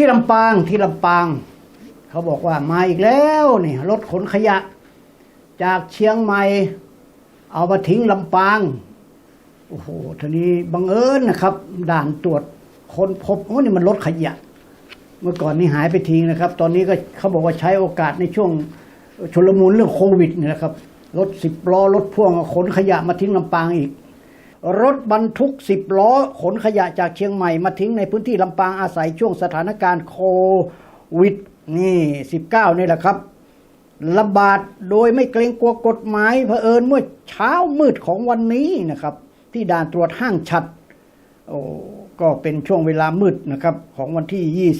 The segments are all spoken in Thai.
ที่ลำปางที่ลำปาง เขาบอกว่ามาอีกแล้วนี่รถขนขยะ จากเชียงใหม่ เอามาทิ้งลำปาง โอ้โหทีนี้บังเอิญนะครับ ด่านตรวจคนพบโอ้นี่มันรถขยะ เมื่อก่อนนี่หายไปทิ้งนะครับ ตอนนี้ก็เขาบอกว่าใช้โอกาสในช่วงชุลมุนเรื่องโควิดนี่แหละครับรถสิบล้อรถพ่วงขนขยะมาทิ้งลำปางอีก รถบรรทุกสิบล้อ ขนขยะจากเชียงใหม่มาทิ้งในพื้นที่ลำปางอาศัยช่วงสถานการณ์โควิดนี่สิบเก้านี่แหละครับระบาดโดยไม่เกรงกลัวกฎหมายเผอิญเมื่อเช้ามืดของวันนี้นะครับ ที่ด่านตรวจห้างฉัดโอ้ก็เป็นช่วงเวลามืดนะครับ ของวันที่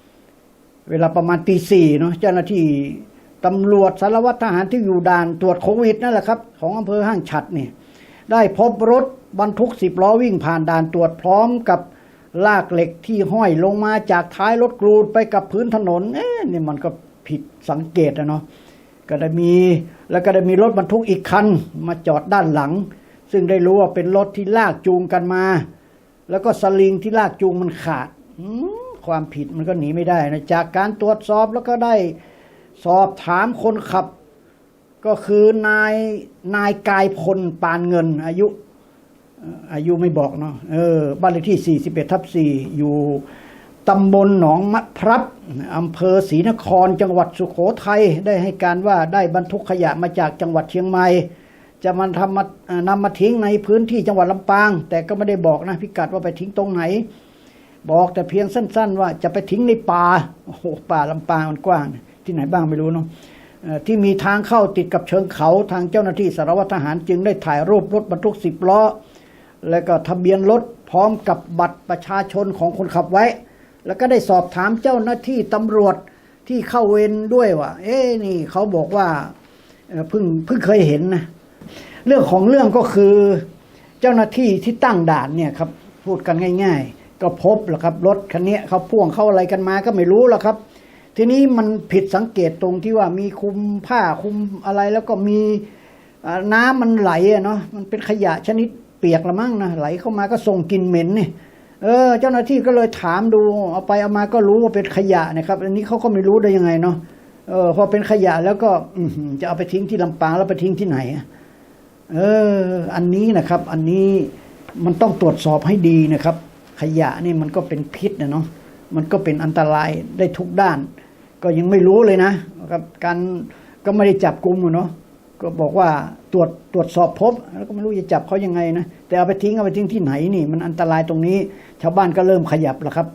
20 เวลาประมาณตีสี่เนาะเจ้าหน้าที่ตำรวจสารวัตรทหารที่อยู่ด่านตรวจโควิดนั่นแหละครับ ของอำเภอห้างฉัดนี่ ได้พบรถบรรทุกสิบล้อวิ่งผ่านด่านตรวจพร้อมกับลากเหล็กที่ห้อยลงมาจากท้ายรถกรูดไปกับพื้นถนนเอ๊ะนี่มันก็ผิดสังเกตนะเนาะก็ได้มีแล้วก็ได้มีรถบรรทุกอีกคันมาจอดด้านหลัง ซึ่งได้รู้ว่าเป็นรถที่ลากจูงกันมา แล้วก็สลิงที่ลากจูงมันขาดความผิดมันก็หนีไม่ได้นะจากการตรวจสอบแล้วก็ได้สอบถามคนขับ ก็คือนายนายกายพลปานเงิน อายุอายุไม่บอกเนาะเออบ้านเลขที่ 41ทับ4อยู่ตำบลหนองมะพรับอำเภอศรีนครจังหวัดสุโขทัยได้ให้การว่าได้บรรทุกขยะมาจากจังหวัดเชียงใหม่ จะมันทำมาเอ่อนำมาทิ้งในพื้นที่จังหวัดลำปาง แต่ก็ไม่ได้บอกนะพิกัดว่าไปทิ้งตรงไหน บอกแต่เพียงสั้น ๆ ว่าจะไปทิ้งในป่าโอ้โหป่าลำปางมันกว้าง ที่ไหนบ้างไม่รู้เนาะ ที่มีทางเข้าติดกับเชิงเขาทางเจ้าหน้าที่สารวัตรทหารจึงได้ถ่ายรูปรถบรรทุกสิบล้อ แล้วก็ทะเบียนรถพร้อมกับบัตรประชาชนของคนขับไว้ แล้วก็ได้สอบถามเจ้าหน้าที่ตำรวจที่เข้าเวรด้วยว่า เอ๊นี่เขาบอกว่าเพิ่งเพิ่งเคยเห็นนะเรื่องของเรื่องก็คือเจ้าหน้าที่ที่ตั้งด่านเนี่ยครับพูดกันง่าย ๆ ก็พบแหละครับรถคันนี้เขาพ่วงเข้าอะไรกันมาก็ไม่รู้หรอกครับ ทีนี้มันผิดสังเกตตรงที่ว่ามีคุมผ้าคุมอะไรแล้วก็มีน้ำมันไหลอะเนาะมันเป็นขยะชนิดเปียกละมั้งนะไหลเข้ามาก็ส่งกลิ่นเหม็นนี่เออ เจ้าหน้าที่ก็เลยถามดูเอาไปเอามาก็รู้ว่าเป็นขยะนะครับ อันนี้เขาก็ไม่รู้ได้ยังไงเนาะเออพอเป็นขยะแล้วก็จะเอาไปทิ้งที่ลำปางแล้วไปทิ้งที่ไหนเออ อันนี้นะครับ อันนี้มันต้องตรวจสอบให้ดีนะครับ ขยะนี่มันก็เป็นพิษนะเนาะมันก็เป็นอันตรายได้ทุกด้าน ก็ยังไม่รู้เลยนะครับการก็ไม่ได้จับกลุ่มอะเนาะก็บอกว่าตรวจตรวจสอบพบ แล้วก็ไม่รู้จะจับเขายังไงนะแต่เอาไปทิ้งเอาไปทิ้งที่ไหนนี่ มันอันตรายตรงนี้ ชาวบ้านก็เริ่มขยับแล้วครับ